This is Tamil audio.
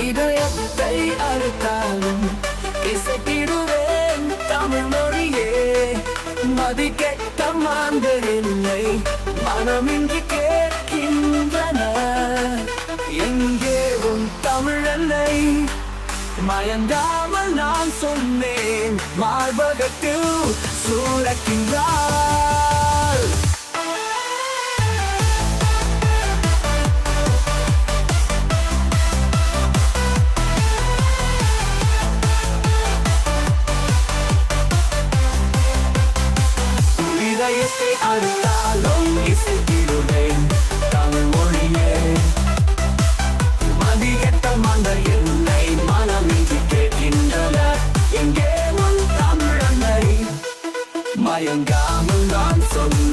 இதயத்தை அறுத்தாலும் இசைத்திடுவேன் தமிழ் மொழியே மதி கெட்ட மாந்தரில்லை மனமின்றி கேட்கின்றன. எங்கே உன் தமிழல்லை மயங்காமல் நான் சொன்னேன். மார்பகத்தில் சூழக்கின்றாள் இதயத்தை அறுத்தாலும் இசைத்திடுவேன் தமிழ் மொழியே மதியத்த மந்த என்னை மனமின்றி கேட்கின்றன எங்கே உன் தமிழனை மயங்காமல் நான் சொன்னேன்